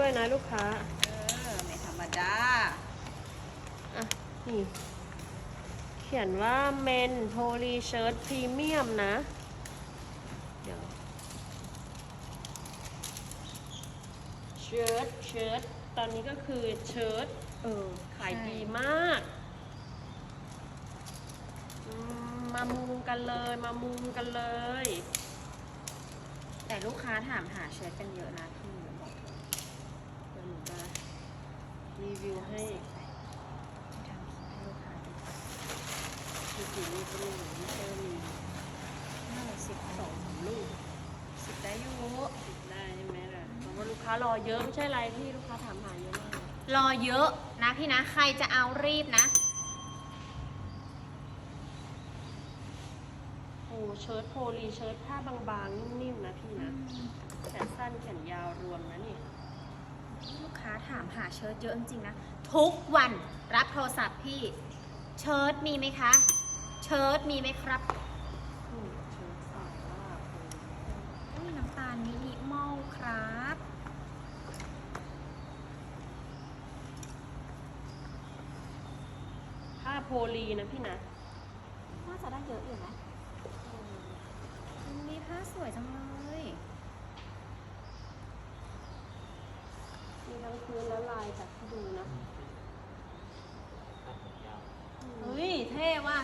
มาด้วยนะลูกค้า เออ ไม่ธรรมดา อะ นี่ เขียนว่าเมนโพลีเชิร์ตพรีเมียมนะ เดี๋ยวเชิ้ตเชิ้ตตอนนี้ก็คือเชิ้ตเออ ขายใช่ดีมากอืมมามุงกันเลยมามุงกันเลย แต่ลูกค้าถามหาเชิ้ตกันเยอะนะพี่บอกเถอะ เดี๋ยวหนูจะ รีวิวให้ที่ทำให้ลูกค้าดูคือสีนี้ก็มีไม่ใช่ว่ามีน่าจะสิบสองงสามลูกสิบได้อยู่ติดได้ใช่ไหมล่ะเพราะว่าลูกค้ารอเยอะไม่ใช่ไรพี่ลูกค้าถามหาเยอะมากรอเยอะนะพี่นะ ใครจะเอารีบนะโอ้เชิ้ตโพลีเชิ้ตผ้าบางๆ นิ่มๆนะพี่นะแขนสั้นแขนยาวรวมนะนี่ ลูกค้าถามหาเชิ้ตเยอะจริงๆนะ ทุกวันรับโทรศัพท์พี่ เชิ้ตมีไหมคะ เชิ้ตมีไหมครับอุ้ยน้ำตาลมินิมอลครับผ้าโพลีนะพี่นะ น่าจะได้เยอะอยู่นะมีผ้าสวยจังเลย มีทั้งพื้นและลายแบบที่ดูนะเฮ้ยเท่ว่ะ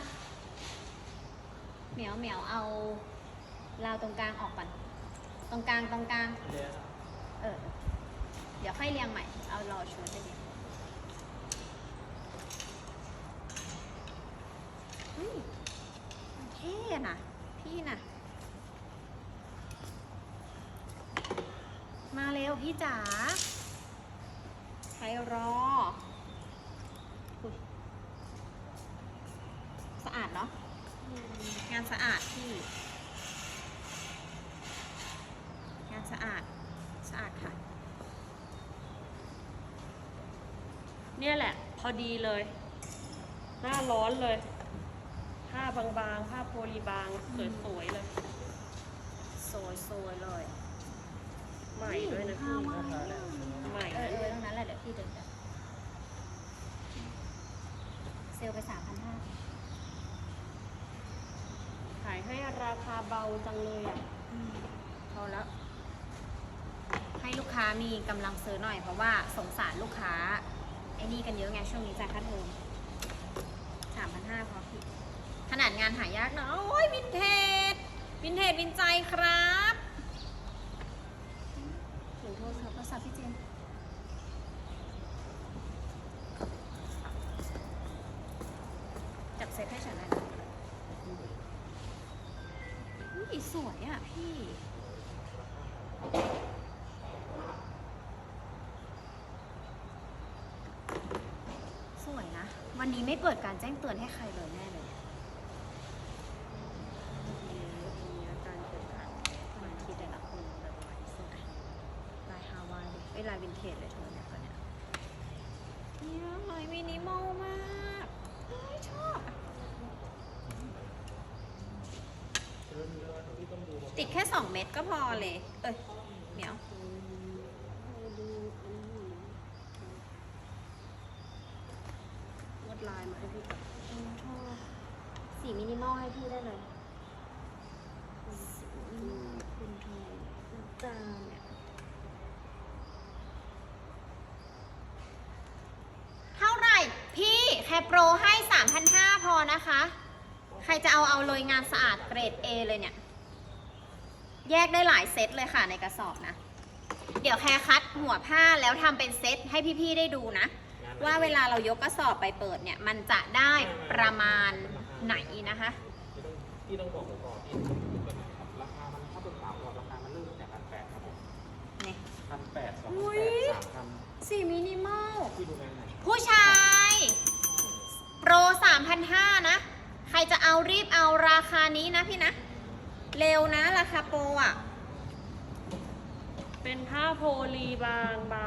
เหมียวเหมียวเอาราวตรงกลางออกก่อนตรงกลางตรงกลาง เออ เดี๋ยวค่อยเรียงใหม่ เอารอชวนไปเรียงเฮ้ยมันเท่นะพี่น่ะ มาเร็วพี่จ๋า ใครรออุ๊ยสะอาดเนาะงานสะอาดพี่ งานสะอาด สะอาดค่ะ เนี่ยแหละ พอดีเลย หน้าร้อนเลย ผ้าบางๆ ผ้าโพลีบาง สวยๆเลย สวยสวยๆเลย ใหม่ด้วยนะพี่ฮาวายให ม่เออเออตรงนั้นแหละเดี๋ยวพี่เดินไปเซลลไปสามพันห้าขายให้ราคาเบาจังเลยอะพอแล้ว ให้ลูกค้ามีกำลังซื้อหน่อยเพราะว่าสงสารลูกค้า ไอ้นี่กันเยอะไงช่วงนี้จ่ายค่าเทอมสามพันห้าพอพี่ ขนาดงานหายากเนะโอ้ยวินเทจวินเทจวินใจครับถึงโทรศัพท์โทรศัพท์พี่เจน จับ เซตให้ฉันหน่อยนะอุ้ยสวยอะพี่ สวยนะ วันนี้ไม่เปิดการแจ้งเตือนให้ใครเลยแน่เลย มีอาการเกิดขัด วันที่แต่ละคนแบบไหนสวยลายฮาวายเลยเอ้ยลายวินเทจเลยเธอเนี่ยตอนเนี้ยเนี่ยลายมินิมอลมากเฮ้ยชอบอะติดแค่ 2 เม็ดก็พอเลย เอ้ยเหมียว ลวดลายมาให้พี่ก่อน อืมชอบ สีมินิมอลให้พี่ได้เลยสีมินิมอลคุณทองน้ำตาลเนี่ยเท่าไหร่ พี่แค่โปรให้ 3,500 พอนะคะ ใครจะเอาเอาเลยงานสะอาดเกรด A เลยเนี่ย แยกได้หลายเซตเลยค่ะในกระสอบนะ เดี๋ยวแคคัดหัวผ้าแล้วทำเป็นเซตให้พี่ๆได้ดูนะ ว่าเวลาเรายกกระสอบไปเปิดเนี่ย มันจะได้ประมาณ ไหนนะคะพี่ต้องบอกไว้ก่อนที่เป็นครับราคา มันถ้าเป็นสาวก่อนราคา มันเริ่มตั้งแต่พันแปดครับผมนี่พันแปดสองอุ๊พันยแปดสามพันสีมินิมอลพี่ดูงานไหนผู้ชาย โปร3,500นะ ใครจะเอารีบเอาราคานี้นะพี่นะ เร็วนะราคาโปรอะ เป็นผ้าโพลีบางเบา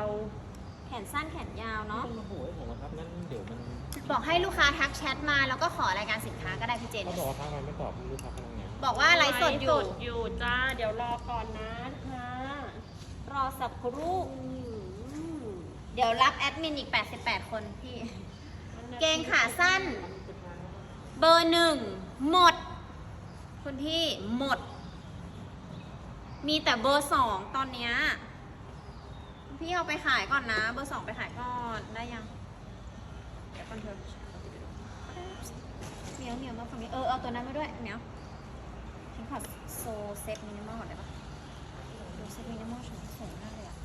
แขนสั้นแขนยาวไม่เนาะต้องมาโหยผมนะครับนั่นเดี๋ยวมัน บอกให้ลูกค้าทักแชทมาแล้วก็ขอรายการสินค้าก็ได้พี่เจน เขาบอกว่าถ้ามันไม่ตอบลูกค้าพนักงานบอกว่าไลฟ์สดอยู่ไลฟ์อยู่จ้า เดี๋ยวรอก่อนนะค่ะรอสักครู่อืมเดี๋ยวรับแอดมินอีก 88 คนพี่ เกงขาสั้น เบอร์หนึ่งหมด คุณพี่หมด มีแต่เบอร์สองตอนเนี้ยพี่เอาไปขายก่อนนะ เบอร์สองไปขายก่อนได้ยัง เดี๋ยวก่อนเถอะเหนียวเหนียวมาฝั่งนี้เออเอาตัวนั้นมาด้วยเหนียวฉันขอโซเซตมินิมอลได้ปะโซเซตมินิมอลฉันสวยมากเลยอะ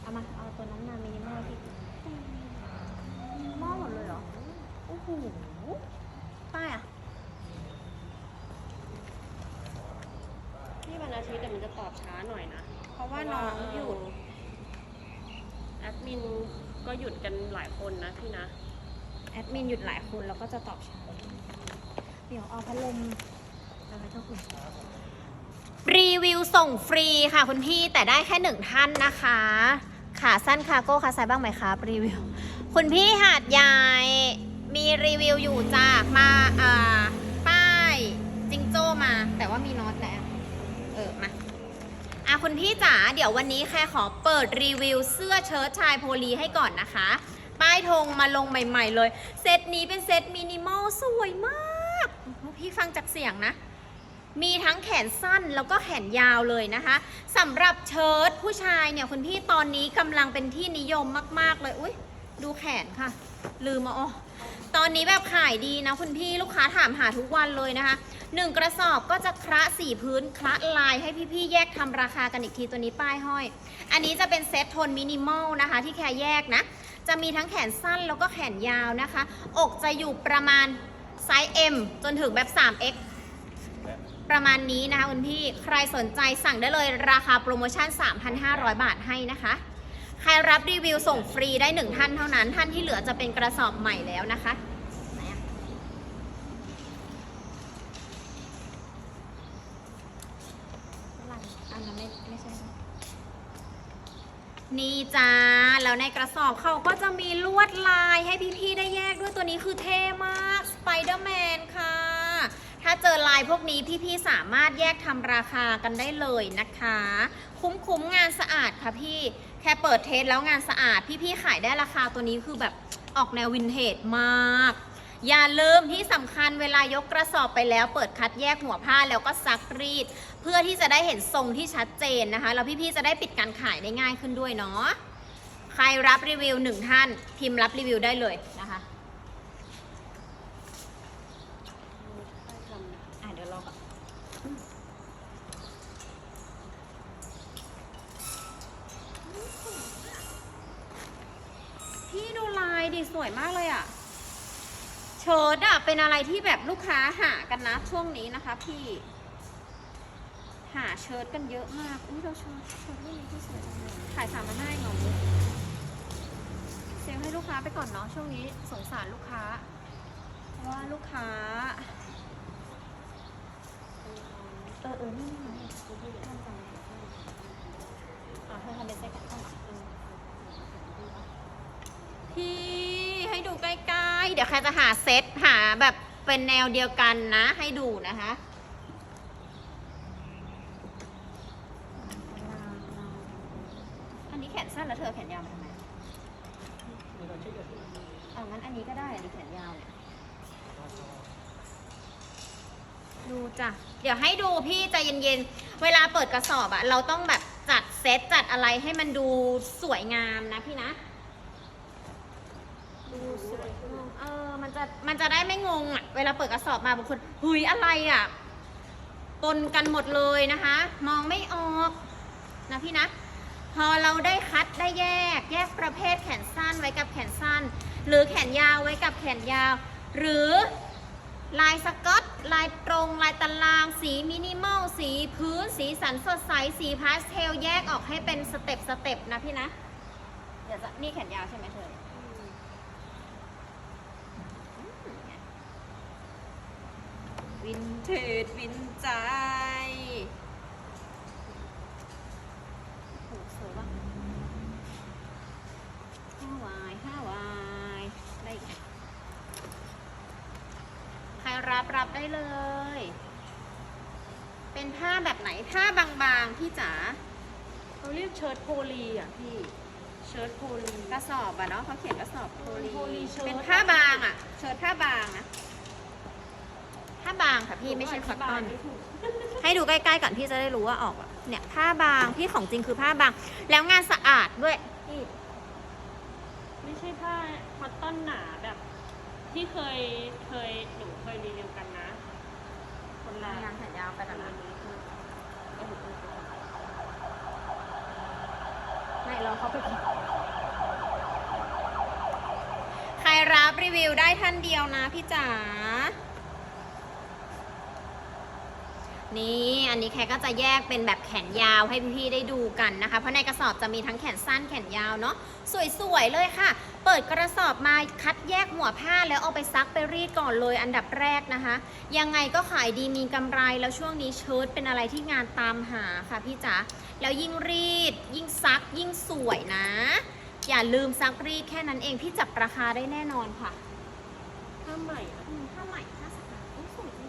เอามาเอาตัวนั้นมามินิมอลที่มินิมอลหมดเลยเหรอโอ้โหป้ายอะนี่วันอาทิตย์แต่มันจะตอบช้าหน่อยนะ เพราะว่าน้องหยุดแอดมิน ก็หยุดกันหลายคนนะพี่นะ แอดมินหยุดหลายคนแล้วก็จะตอบช้าเดี๋ยวเอาพัดลมอะไรเท่าคุณรีวิวส่งฟรีค่ะคุณพี่แต่ได้แค่หนึ่งท่านนะคะ ขาสั้นคาโก้ขาซ้ายบ้างไหมครับรีวิว คุณพี่หาดใหญ่มีรีวิวอยู่จ้ามาอ่าป้ายจิงโจ้มา แต่ว่ามีน็อตแล้วเออมาอะ คุณพี่จ๋าเดี๋ยววันนี้แค่ขอเปิดรีวิวเสื้อเชิ้ตชายโพลีให้ก่อนนะคะ ป้ายธงมาลงใหม่ ๆ เลย เซตนี้เป็นเซตมินิมอลสวยมาก พี่ฟังจากเสียงนะ มีทั้งแขนสั้นแล้วก็แขนยาวเลยนะคะสำหรับเชิ้ตผู้ชายเนี่ยคุณพี่ตอนนี้กำลังเป็นที่นิยมมาก ๆ เลย อุ้ยดูแขนค่ะ ลืมมาอ๋อ ตอนนี้แบบขายดีนะคุณพี่ลูกค้าถามหาทุกวันเลยนะคะหนึ่งกระสอบก็จะคละสีพื้นคละลายให้พี่ๆแยกทำราคากันอีกทีตัวนี้ป้ายห้อย อันนี้จะเป็นเซ็ตโทนมินิมอลนะคะที่แค่แยกนะ จะมีทั้งแขนสั้นแล้วก็แขนยาวนะคะ อกจะอยู่ประมาณไซส์ M จนถึงแบบ 3X ประมาณนี้นะคะคุณพี่ ใครสนใจสั่งได้เลยราคาโปรโมชั่น 3,500 บาทให้นะคะ ใครรับรีวิวส่งฟรีได้หนึ่งท่านเท่านั้น ท่านที่เหลือจะเป็นกระสอบใหม่แล้วนะคะไหนอะอันนั้นไม่ไม่ใช่นะนี่จ้า แล้วในกระสอบเขาก็จะมีลวดลายให้พี่ๆได้แยกด้วยตัวนี้คือเท่มาก สไปเดอร์แมนค่ะ ถ้าเจอลายพวกนี้พี่ๆสามารถแยกทำราคากันได้เลยนะคะ คุ้มๆงานสะอาดค่ะพี่ แค่เปิดเทสแล้วงานสะอาด พี่ๆขายได้ราคาตัวนี้คือแบบออกแนววินเทจมาก อย่าลืมที่สำคัญเวลายกกระสอบไปแล้ว เปิดคัดแยกหัวผ้าแล้วก็ซักรีด เพื่อที่จะได้เห็นทรงที่ชัดเจนนะคะแล้วพี่ๆจะได้ปิดการขายได้ง่ายขึ้นด้วยเนาะใครรับรีวิวหนึ่งท่าน พิมพ์รับรีวิวได้เลยนะคะ อะเดี๋ยวรอก่อนพี่ ดูลายดิสวยมากเลยอะเชิ้ตอะเป็นอะไรที่แบบลูกค้าหากันนะช่วงนี้นะคะพี่ หาเชิ้ตกันเยอะมาก อุ้ยเราเชิ้ตเชิ้ตรุ่นนี้ที่สวยจังเลยขายสามพันห้าเหรอเซลให้ลูกค้าไปก่อนเนาะช่วงนี้สงสารลูกค้าว่าลูกค้าเออเออนี่นี่นี่ตั้งใจอะเธอทำเป็นเซ็กกัน เข้ามาพี่ให้ดูใกล้ๆ เดี๋ยวใครจะหาเซตหาแบบเป็นแนวเดียวกันนะ ให้ดูนะคะ อันนี้แขนสั้นแล้วเธอแขนยาวมาทำไมอ่างั้นอันนี้ก็ได้อันนี้แขนยาวเนี่ยดูจ้ะ เดี๋ยวให้ดูพี่ใจเย็นๆ เวลาเปิดกระสอบอะเราต้องแบบจัดเซตจัดอะไรให้มันดูสวยงามนะพี่นะ เออมันจะมันจะได้ไม่งงอะ เวลาเปิดกระสอบมาบางคนหุยอะไรอะปนกันหมดเลยนะคะ มองไม่ออกนะพี่นะ พอเราได้คัดได้แยก แยกประเภทแขนสั้นไว้กับแขนสั้น หรือแขนยาวไว้กับแขนยาว หรือลายสก๊อต ลายตรง ลายตาราง สีมินิมอล สีพื้น สีสันสดใส สีพาสเทล แยกออกให้เป็นสเต็ปสเต็ปนะพี่นะ เดี๋ยวจะนี่แขนยาวใช่ไหมเธอ วินเทจวินใจโอ้โหสวยว่ะห้าวายห้าวายได้อีกใครรับรับได้เลย เป็นผ้าแบบไหนผ้าบางๆ พี่จ๋าเขาเรียกเชิ้ตโพลีอะพี่เชิ้ตโพลีกระสอบอะเนาะเขาเขียนกระสอบโพลีโพลีเชิ้ตเป็นผ้าบางอะเชิ้ตผ้าบางนะผ้า บางค่ะพี่ไม่ใช่คอตตอนไม่ถูกให้ดูใกล้ๆก่อนพี่จะได้รู้ว่าออกอะเนี่ยผ้าบางพี่ของจริงคือผ้าบาง แล้วงานสะอาดด้วยพี่ไม่ใช่ผ้าคอตตอนหนาแบบ ที่เคยเคยหนูเคยรีวิวกันนะ คนละงานแขนยาวไปอัแล้วนนะนี้คือเออเออเออไม่เราเข้าไปก่อนใครรับรีวิวได้ท่านเดียวนะพี่จ๋า นี่อันนี้แค่ก็จะแยกเป็นแบบแขนยาวให้พี่ๆได้ดูกันนะคะ เพราะในกระสอบจะมีทั้งแขนสั้นแขนยาวเนาะสวยๆเลยค่ะ เปิดกระสอบมาคัดแยกหัวผ้าแล้วเอาไปซักไปรีดก่อนเลยอันดับแรกนะคะ ยังไงก็ขายดีมีกำไรแล้วช่วงนี้เชิ้ตเป็นอะไรที่งานตามหาค่ะพี่จ๋าแล้วยิ่งรีด ยิ่งซักยิ่งสวยนะ อย่าลืมซักรีดแค่นั้นเองพี่จับราคาได้แน่นอนค่ะผ้าใหม่อะอืมผ้าใหม่ผ้าสะอาดอุ๊ยสวยจัง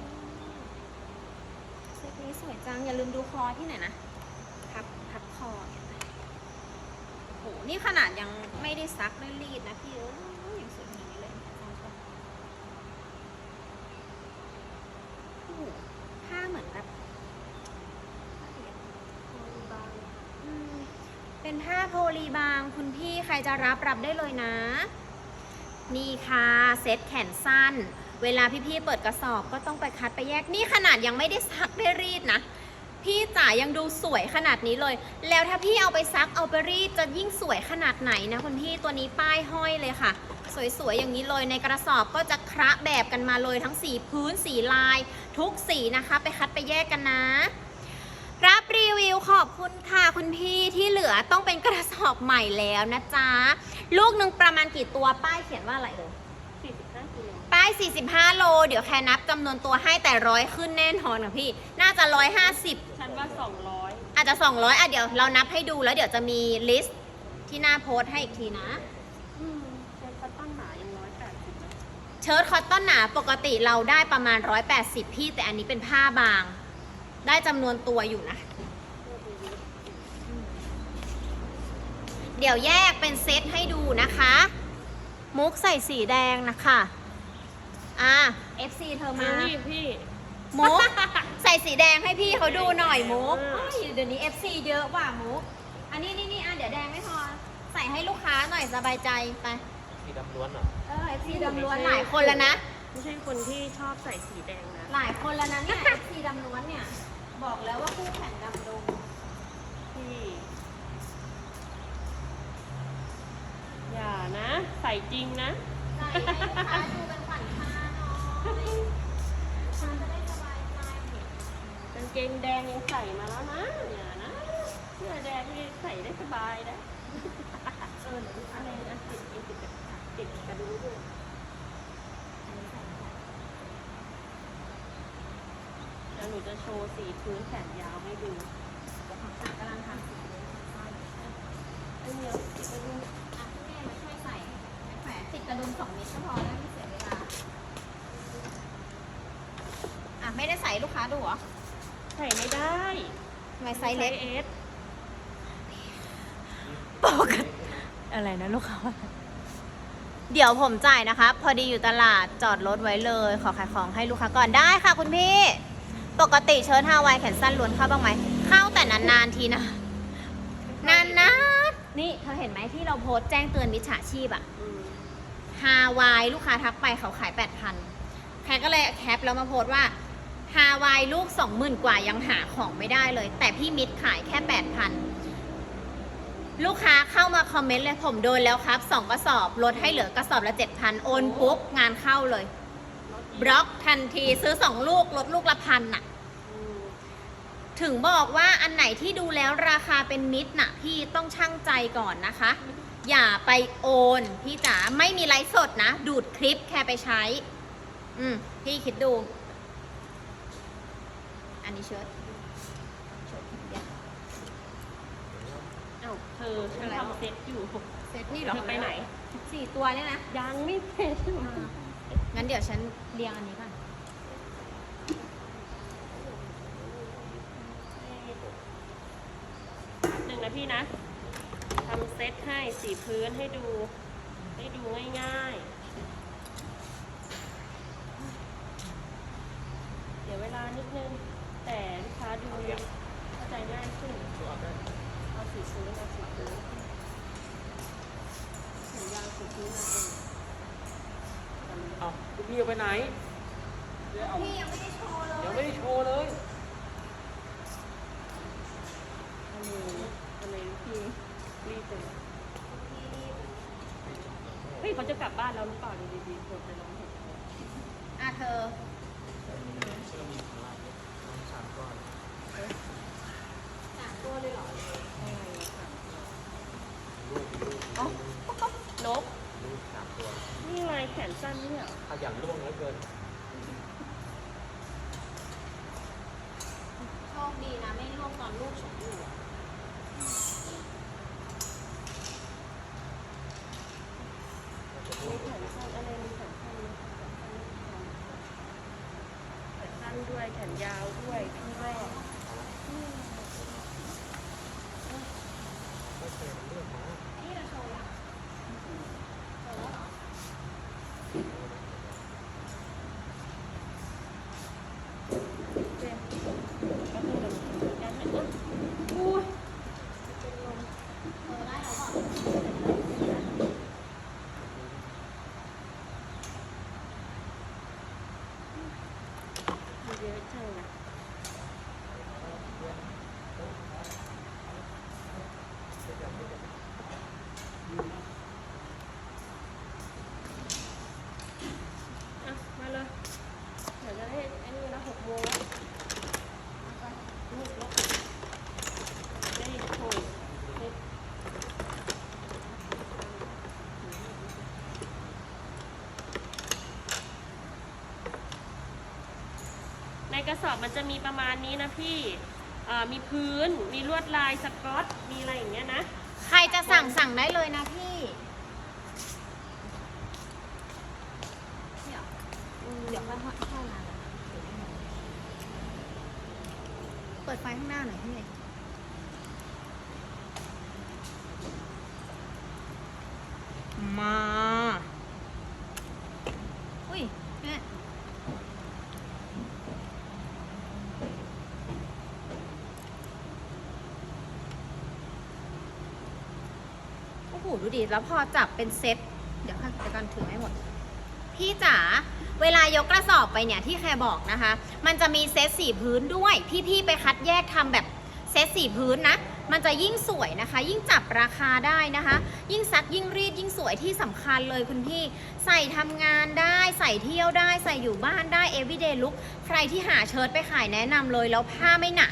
เซต นี้สวยจัง อย่าลืมดูคอที่ไหนนะ พับพับคอเนี่ยโหนี่ขนาดยังไม่ได้ซักได้รีดนะพี่เอ้ยยังสวยอย่างนี้เลยโอ้โหผ้าเหมือนแบบเป็นผ้าโพลีบางคุณพี่ใครจะรับรับได้เลยนะ นี่ค่ะ เซ็ตแขนสั้น เวลาพี่ๆเปิดกระสอบก็ต้องไปคัดไปแยกนี่ขนาดยังไม่ได้ซักได้รีดนะ พี่จ๋ายังดูสวยขนาดนี้เลย แล้วถ้าพี่เอาไปซักเอาไปรีดจะยิ่งสวยขนาดไหนนะคุณพี่ตัวนี้ป้ายห้อยเลยค่ะ สวยๆอย่างนี้เลยในกระสอบก็จะคระแบบกันมาเลยทั้งสีพื้นสีลาย ทุกสีนะคะ ไปคัดไปแยกกันนะรับรีวิวขอบคุณค่ะคุณพี่ที่เหลือต้องเป็นกระสอบใหม่แล้วนะจ๊ะ ลูกหนึ่งประมาณกี่ตัวป้ายเขียนว่าอะไรเอ่ย45กิโลย 45 โล เดี๋ยวแค่นับจำนวนตัวให้แต่ร้อยขึ้นแน่นอนค่ะพี่ น่าจะ 150 ฉันว่า 200 อาจจะ 200อะเดี๋ยวเรานับให้ดูแล้วเดี๋ยวจะมีลิสต์ที่หน้าโพสต์ให้อีกทีนะอืมเป็นคอตตอนหนายัง180นะเชิ้ตคอตตอนหนาปกติเราได้ประมาณ 180 พี่แต่อันนี้เป็นผ้าบาง ได้จำนวนตัวอยู่นะ เดี๋ยวแยกเป็นเซตให้ดูนะคะ มุกใส่สีแดงนะคะ อะ FC เธอมานี่พี่ มุก ใส่สีแดงให้พี่เขาดูหน่อยมุกเออเฮ้ยเดี๋ยวนี้ FC เยอะว่ะมุก อันนี้นี่นี่อะเดี๋ยวแดงไม่พอ ใส่ให้ลูกค้าหน่อยสบายใจไป สีดำล้วนเหรอ เออ FC ดำล้วนหลายคนแล้วนะ ไม่ใช่คนที่ชอบใส่สีแดงนะ หลายคนแล้วนะเนี่ย FC ดำล้วนเนี่ย บอกแล้วว่าคู่แข่งดำดงพี่ อย่านะ ใส่จริงนะ ใส่ให้ลูกค้าดูเป็นขวัญตาหน่อยลูกค้าจะได้สบายใจ กาง เกงแดงยังใส่มาแล้วนะอย่านะเสื้อแดงนี่ใส่ได้สบายนะเออเดี๋ยวอะไรนะติดติดติดกระดุมด้วยเดี๋ยวหนูจะโชว์สีพื้นแขนยาวให้ดูกำลังทำสีเลืองใส่ไอ้เนี่ยติดกระดุมอะแม่มาช่วยใส่แขวนติดกระดุมสองเมตรก็พอแล้วไม่เสียเวลา อะไม่ได้ใส่ลูกค้าดูเหรอ ใส่ไม่ได้ทำไมไซส์เล็กเอสปกติอะไรนะลูกค้าเดี๋ยวผมจ่ายนะคะพอดีอยู่ตลาดจอดรถไว้เลย ขอขายของให้ลูกค้าก่อนได้ค่ะคุณพี่ ปกติเชิ้ตฮาวายแขนสั้นล้วนเข้าบ้างไหม เข้าแต่นานๆทีนะ นานๆนี่เธอเห็นไหมที่เราโพสต์แจ้งเตือนมิจฉาชีพอะอืมฮาวายลูกค้าทักไปเขาขาย8,000แค่ก็เลยแคปแล้วมาโพสต์ว่า ฮาวายลูก 20,000 กว่ายังหาของไม่ได้เลย แต่พี่มิดขายแค่ 8,000 ลูกค้าเข้ามาคอมเมนต์เลยผมโดนแล้วครับ 2 กระสอบ ลดให้เหลือกระสอบละ 7,000 โอนปุ๊บ งานเข้าเลย บล็อกทันทีซื้อ 2 ลูก ลดลูกละพันน่ะ ถึงบอกว่าอันไหนที่ดูแล้วราคาเป็นมิตรน่ะ พี่ต้องชั่งใจก่อนนะคะ อย่าไปโอนพี่จ๋าไม่มีไลฟ์สดนะ ดูดคลิปแค่ไปใช้ อืมพี่คิดดู อันนี้เชิ้ตเชิ้ตเดี๋ยวเอ้าเธอฉันทำเซ็ตอยู่เซตนี่เหรอเธอไปไหน สี่ตัวเนี่ยนะยังไม่เสร็จงั้นเดี๋ยวฉันเรียงอันนี้ก่อนหนึ่งนะพี่พี่นะทำเซตให้สีพื้นให้ดู ให้ดูง่ายๆ เดี๋ยวเวลานิดนึงแต่ลูก ค้าดูเข้าใจง่ายขึ้นเอาสีพื้นเอาสีพื้นเห็นยางสีพื้นมาเองเอาคุณพี่เอาไปไหนพี่ยังไม่ได้โชว์เลยยังไม่ได้โชว์เลยทำไมทำไมพี่รีบเลยเฮ้ยเขาจะกลับบ้านแล้วหรือเปล่าดูดีๆคนไปร้องเห็นอะเธอ สามตัวเลยเหรอ อ๋อนก ลูกสามตัว นี่ไงแขนสั้น เนี่ยเหรอขยันล่วงเหลือเกิน โชคดีนะ ไม่ร่วงตอนลูกฉันอยู่อะมีแขนสั้นอะไรมีแขนสั้นไหมแขนสั้นด้วยแขนยาวด้วยพี่ก็ นี่เราโชว์ยังโชว์แล้วเหรอ เจ็บก็คือแบบยังไม่อุ๊ยอุ้ยเป็นลม เธอได้แล้วเปล่า มีเยอะจังอะอะมาเลย เดี๋ยวจะได้ไอ้นี่ละหกโมงแล้วไปลูกลบได้โชยเฮ็ดใน กระสอบมันจะมีประมาณนี้นะพี่มีพื้น มีลวดลายสกอต มีอะไรอย่างเงี้ยนะ ใครจะสั่งสั่งได้เลยนะพี่เดี๋ยวค่อยเข้ามาเปิดไฟข้างหน้าหน่อยพี่ มา อุ้ยแม่โอ้โห ดิแล้วพอจับเป็นเซ็ตเดี๋ยวค่ะเดี๋ยวกันถือให้หมด พี่จ๋าเวลายกกระสอบไปเนี่ยที่แคร์บอกนะคะ มันจะมีเซตสีพื้นด้วย พี่ๆไปคัดแยกทำแบบเซตสีพื้นนะ มันจะยิ่งสวยนะคะ ยิ่งจับราคาได้นะคะ ยิ่งซักยิ่งรีดยิ่งสวยที่สำคัญเลยคุณพี่ ใส่ทำงานได้ใส่เที่ยวได้ใส่อยู่บ้านได้ everyday look ใครที่หาเชิ้ตไปขายแนะนำเลยแล้วผ้าไม่หนา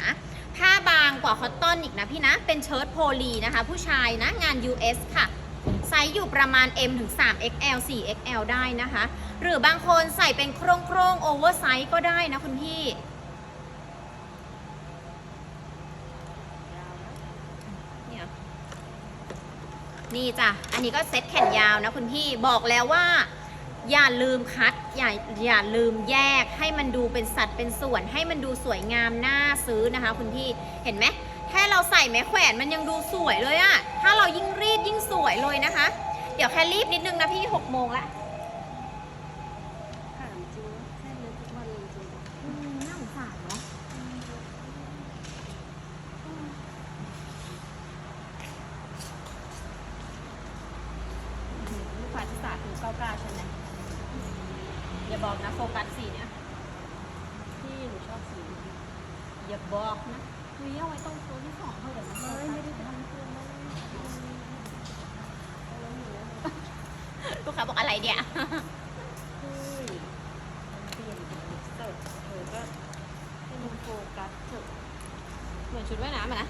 ผ้าบางกว่าคอตตอนอีกนะพี่นะ เป็นเชิ้ตโพลีนะคะ ผู้ชายนะงาน US ค่ะ ไซส์อยู่ประมาณ M ถึง 3XL 4XL ได้นะคะ หรือบางคนใส่เป็นโครงโครงโอเวอร์ไซส์ก็ได้นะคุณพี่ นี่จ้ะ อันนี้ก็เซ็ตแขนยาวนะคุณพี่บอกแล้วว่าอย่าลืมคัดอย่าอย่าลืมแยกให้มันดูเป็นสัดเป็นส่วนให้มันดูสวยงามน่าซื้อนะคะ คุณพี่เห็นไหม ค่เราใส่แม้แขวนมันยังดูสวยเลยอะถ้าเรายิ่งรีดยิ่งสวยเลยนะคะ เดี๋ยวแค่รีบนิดนึงนะพี่หกโมงละ ถามจริงว่าแค่นี้ทุกวันจริงๆ อืมน่าสงสารเนาะ ลูกค้าที่สาถึงเก้าเก้าใช่ไหมอย่าบอกนะโฟกัสสีเนี่ย พี่หนูชอบสีนี้ อย่าบอกนะเฮ้ยเอาไว้ตรงตัวที่สองเถอะเดี๋ยวมันโฟกัส ไม่ได้ทำเพื่อนไม่ได้ทำแล้วหนู ลูกค้าบอกอะไรเนี่ย เฮ้ยมันเปลี่ยนเสิร์ฟเธอก็ให้มันโฟกัสเถอะ เหมือนชุดว่ายน้ำอะนะ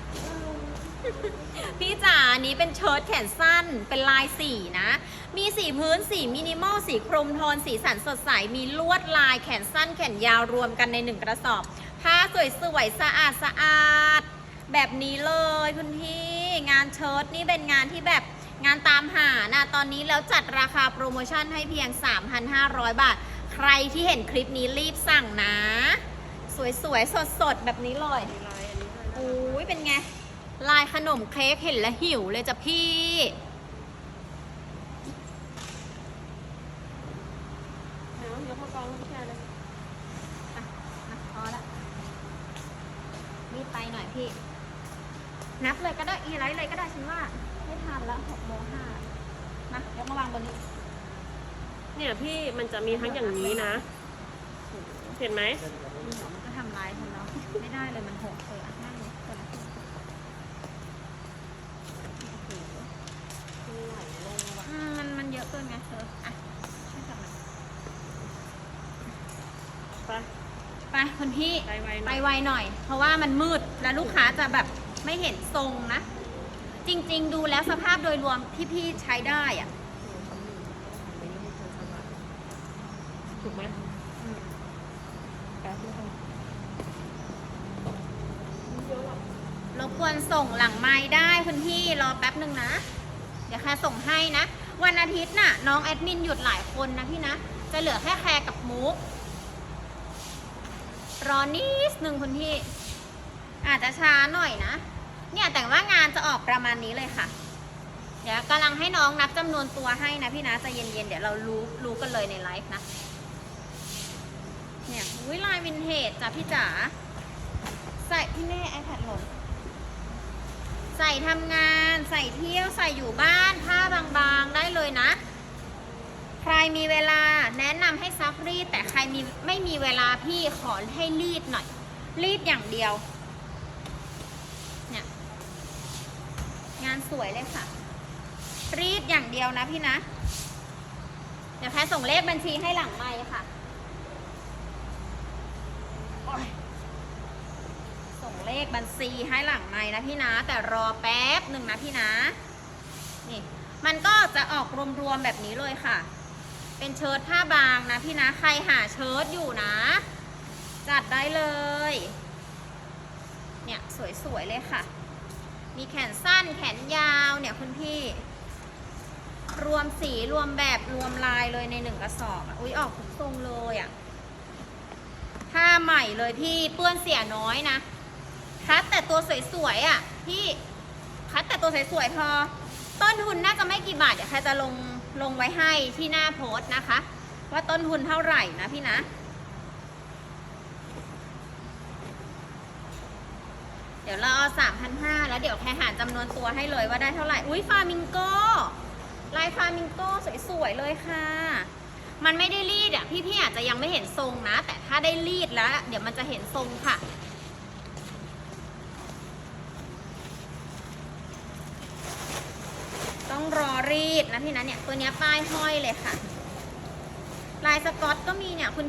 พี่จ๋าอันนี้เป็นเชิ้ตแขนสั้น เป็นลายสีนะ มีสีพื้น สีมินิมอล สีโครมโทน สีสันสดใส มีลวดลายแขนสั้น แขนยาวรวมกันในหนึ่งกระสอบ ผ้าสวยๆ สะอาดสะอาด แบบนี้เลยคุณพี่ งานเชิ้ตนี่เป็นงานที่แบบงานตามหานะตอนนี้แล้วจัดราคาโปรโมชั่นให้เพียง 3,500 บาท ใครที่เห็นคลิปนี้รีบสั่งนะ สวยๆ สดๆ แบบนี้เลย อันนี้ด้วยนะโอ้ยเป็นไง ลายขนมเค้กเห็นแล้วหิวเลยจ้ะพี่ เดี๋ยวยกมากองพี่ชายเลยอะนะพอละรีบไปหน่อยพี่ นับเลยก็ได้ อีไลท์เลยก็ได้ฉันว่า ไม่ทันแล้วหกโมงห้านะยกมาวางบนนี้ เนี่ยพี่มันจะมีทั้งอย่างนี้นะ เห็นไหม มันก็ทำร้ายฉันเนาะ ไม่ได้เลยมันหกเลยอะนั่งเลยคนละครึ่งโอ้โห มันไหลลงว่ะ อืม มันมันเยอะเกินไงเธออะช่วยจับหน่อยไป ไปคุณพี่ไปไวหไปน่อยไวหน่อย เพราะว่ามันมืดแล้วลูกค้าจะแบบไม่เห็นทรงนะ จริง ๆ ดูแล้วสภาพโดยรวมที่พี่ใช้ได้อะถูกไหมอืมแป๊บนึงเยอะหรอกรบกวนส่งหลังไม้ได้คุณพี่รอแป๊บหนึ่งนะ เดี๋ยวแค่ส่งให้นะ วันอาทิตย์น่ะน้องแอดมินหยุดหลายคนนะพี่นะ จะเหลือแค่แคร์กับมุกรอนิดนึงคุณพี่ อาจจะช้าหน่อยนะ เนี่ยแต่ว่างานจะออกประมาณนี้เลยค่ะ เดี๋ยวกำลังให้น้องนับจำนวนตัวให้นะพี่นะจะเย็นๆ เดี๋ยวเรารู้รู้กันเลยในไลฟ์นะ เนี่ยวิลายวินเทจจ้ะพี่จ๋าใส่พี่แน่ไอแพดหล่น ใส่ทำงานใส่เที่ยวใส่อยู่บ้านผ้าบางๆได้เลยนะ ใครมีเวลาแนะนำให้ซักรีด แต่ใครมีไม่มีเวลาพี่ขอให้รีดหน่อย รีดอย่างเดียวเนี่ยงานสวยเลยค่ะ รีดอย่างเดียวนะพี่นะ เดี๋ยวแค่ส่งเลขบัญชีให้หลังไมค์ค่ะโอ๊ยส่ง เลขบัญชีให้หลังไมค์นะพี่นะ แต่รอแป๊บหนึ่งนะพี่นะ นี่ มันก็จะออกรวมๆแบบนี้เลยค่ะ เป็นเชิ้ตผ้าบางนะพี่นะ ใครหาเชิ้ตอยู่นะ จัดได้เลย เนี่ยสวยๆเลยค่ะ มีแขนสั้นแขนยาวเนี่ยคุณพี่รวมสีรวมแบบรวมลายเลยในหนึ่งกระสอบอุ้ยออกทุกทรงเลยอะผ้าใหม่เลยพี่เปื้อนเสียน้อยนะ คัดแต่ตัวสวยๆอะพี่คัดแต่ตัวสวยๆพอ ต้นทุนน่าจะไม่กี่บาทเดี๋ยวใครจะลงลงไว้ให้ที่หน้าโพสต์นะคะ ว่าต้นทุนเท่าไหร่นะพี่นะเดี๋ยวเราเอาสามพันห้าแล้วเดี๋ยวแค่หารจำนวนตัวให้เลยว่าได้เท่าไหร่ อุ้ยฟามิงโกลายฟามิงโกสวยๆเลยค่ะ มันไม่ได้รีดอะพี่ๆอาจจะยังไม่เห็นทรงนะ แต่ถ้าได้รีดแล้ว เดี๋ยวมันจะเห็นทรงค่ะ ต้องรอรีดนะพี่นะเนี่ยตัวเนี้ยป้ายห้อยเลยค่ะ ลายสกอตก็มีเนี่ยคุณ